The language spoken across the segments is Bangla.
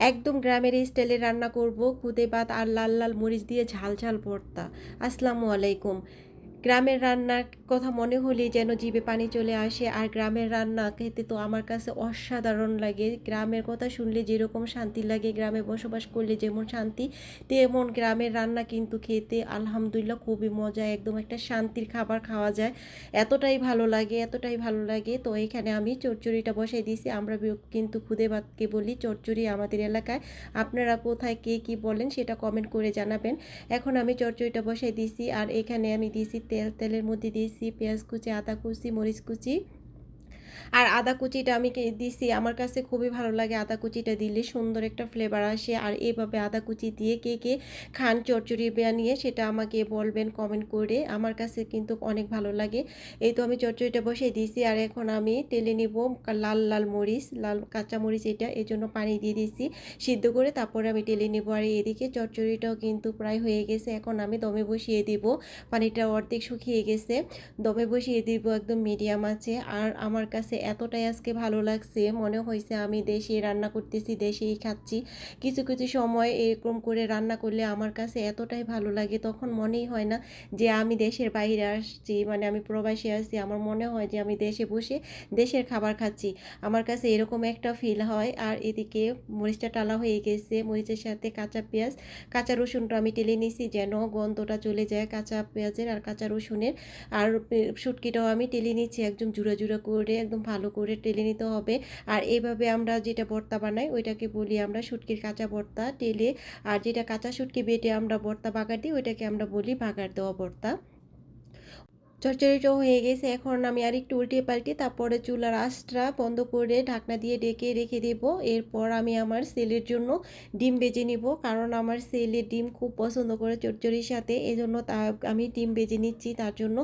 একদম গ্রামের এই স্টাইলে রান্না করব খুদে ভাত আর লাল লাল মরিচ দিয়ে ঝাল ঝাল ভর্তা। আসসালামু আলাইকুম। গ্রামের রান্নার কথা মনে হলেই যেন জিভে পানি চলে আসে। আর গ্রামের রান্না খেতে তো আমার কাছে অসাধারণ লাগে। গ্রামের কথা শুনলে যেরকম শান্তি লাগে, গ্রামে বসবাস করলে যেমন শান্তি, তেমন গ্রামের রান্না কিন্তু খেতে আলহামদুলিল্লাহ খুবই মজা, একদম একটা শান্তির খাবার খাওয়া যায়। এতটাই ভালো লাগে, এতটাই ভালো লাগে। তো এখানে আমি চচ্চড়িটা বসাই দিয়েছি। আমরা কিন্তু খুদে ভাতকে বলি চচ্চড়ি আমাদের এলাকায়। আপনারা কোথায় কে কি বলেন সেটা কমেন্ট করে জানাবেন। এখন আমি চচ্চড়িটা বসাই দিয়েছি। আর এখানে আমি দিয়েছি তেল তেলের মধ্যে দিয়েছি পেঁয়াজ কুচি আদা কুচি মরিচ কুচি। আর আদা কুচিটা আমি দিছি, আমার কাছে খুবই ভালো লাগে আদা কুচিটা দিলে, সুন্দর একটা ফ্লেভার আসে। আর এইভাবে আদা কুচি দিয়ে কে কে খান চচ্চড়ি বানিয়ে সেটা আমাকে বলবেন কমেন্ট করে। আমার কাছে কিন্তু অনেক ভালো লাগে। এই তো আমি চচ্চড়িটা বসিয়ে দিয়েছি আর এখন আমি তেলে নিব লাল লাল মরিচ, লাল কাঁচা মরিচ এটা এই জন্য পানি দিয়ে দিয়েছি সিদ্ধ করে তারপরে আমি তেলে নেব। আর এদিকে চচ্চড়িটাও কিন্তু প্রায় হয়ে গেছে, এখন আমি দমে বসিয়ে দিব। পানিটা অর্ধেক শুকিয়ে গেছে, দমে বসিয়ে দিব, একদম মিডিয়াম আছে। আর আমার কাছে এতটাই আজকে ভালো লাগছে। মনে হয়েছে আমি দেশে রান্না করতেছি, দেশেই খাচ্ছি। কিছু কিছু সময় এরকম করে রান্না করলে আমার কাছে এতটাই ভালো লাগে। তখন মনেই হয় না যে আমি দেশের বাইরে আসছি মানে আমি প্রবাসী আসছি আমার মনে হয় যে আমি দেশে বসে দেশের খাবার খাচ্ছি। আমার কাছে এরকম একটা ফিল হয়। আর এদিকে মরিচটা টালা হয়ে গেছে, মরিচের সাথে কাঁচা পেঁয়াজ, কাঁচা রসুনটা আমি টেলে নিয়েছি যেন গন্ধটা চলে যায় কাঁচা পেঁয়াজের আর কাঁচা রসুনের। আর শুটকিটাও আমি টেলে নিচ্ছি একদম জুড়া জুড়া করে, একদম ভালো করে টেলে নিতে হবে। আর এইভাবে আমরা যেটা ভর্তা বানাই, ওইটাকে বলি আমরা শুটকির কাঁচা ভর্তা টেলে। আর যেটা কাঁচা শুটকি বেটে আমরা ভর্তা বাগার দিই, ওইটাকে আমরা বলি বাগার দেওয়া ভর্তা। চচ্চড়িটাও হয়ে গেছে, এখন আমি আর একটু উল্টে পাল্টে তারপরে চুলার আঁচটা বন্ধ করে ঢাকনা দিয়ে ডেকে রেখে দেব। এরপর আমি আমার সেলের জন্য ডিম বেজে নিব, কারণ আমার সেলে ডিম খুব পছন্দ করে চচ্চড়ির সাথে। এই জন্য তা আমি ডিম বেজে নিচ্ছি, তার জন্য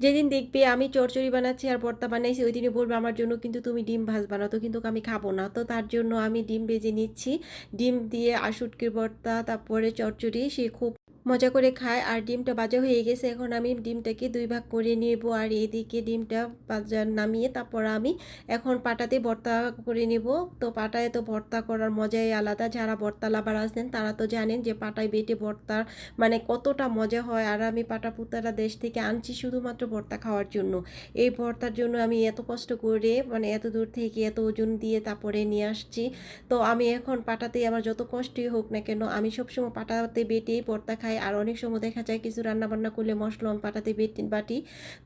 যেদিন দেখবে আমি চড়চড়ি বানাচ্ছি আর ভর্তা বানাইছি ওই দিনই বলবে আমার জন্য কিন্তু তুমি ডিম ভাজ বানাও, তো কিন্তু আমি খাব না। তো তার জন্য আমি ডিম বেজে নিচ্ছি। ডিম দিয়ে আশুটকির ভর্তা, তারপরে চড়চড়ি, সে খুব মজা করে খায় আর ডিমটা ভাজা হয়ে গেছে। এখন আমি ডিমটাকে দুই ভাগ করে নেব আর এদিকে ডিমটা ভাজা নামিয়ে তারপর আমি এখন পাটাতে ভর্তা করে নেব। তো পাটায় তো ভর্তা করার মজাই আলাদা। যারা ভর্তা লাভার আছেন, তারা তো জানেন যে পাটায় বেটে ভর্তার মানে কতটা মজা হয়। আর আমি পাটা পুতারা দেশ থেকে আনছি শুধুমাত্র ভর্তা খাওয়ার জন্য। এই ভর্তার জন্য আমি এত কষ্ট করে মানে এত দূর থেকে এত ওজন দিয়ে তারপরে নিয়ে আসছি। তো আমি এখন পাটাতে আমার যত কষ্টই হোক না কেন, আমি সবসময় পাটাতে বেটেই ভর্তা খাই। আর অনেক সময় দেখা যায় কিছু রান্না বান্না করলে মশলা পাটাতে বেটে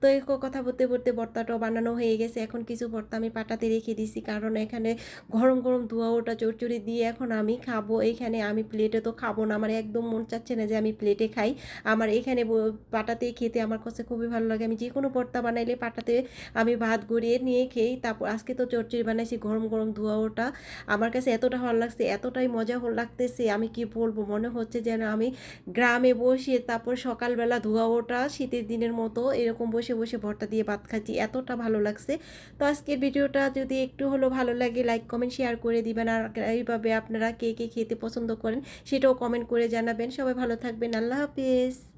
তো এই কথা বলতে বলতে ভর্তাটাও বানানো হয়ে গেছে। এখন কিছু ভর্তা আমি পাটাতে রেখে দিছি। কারণ এখানে গরম গরম ধোয়া ওটা চড়চড়ি দিয়ে এখন আমি খাব। এখানে আমি প্লেটে তো খাব না। আমার একদম মন চাচ্ছে না যে আমি প্লেটে খাই। আমার এখানে পাটাতে খেতে আমার কাছে খুবই ভালো লাগে। আমি যে কোনো ভর্তা বানাইলে পাটাতে আমি ভাত গড়িয়ে নিয়ে খেই তারপর আজকে তো চচ্চড়ি বানাইছি গরম গরম ধোয়া ওটা। আমার কাছে এতটা ভালো লাগছে, এতটাই মজা হল- লাগতেছে। আমি কি বলব? মনে হচ্ছে যেন আমি গ্রামে বসে তারপর সকালবেলা ধোয়া ওটা, শীতের দিনের মতো এরকম বসে বসে ভর্তা দিয়ে ভাত খাচ্ছি, এতটা ভালো লাগছে। তো আজকের ভিডিওটা যদি একটু হলো ভালো লাগে লাইক কমেন্ট শেয়ার করে দিবেন। আর এইভাবে আপনারা কে কে খেতে পছন্দ করেন সেটাও কমেন্ট করে জানাবেন। সবাই ভালো থাকবেন। আল্লাহ হাফিজ।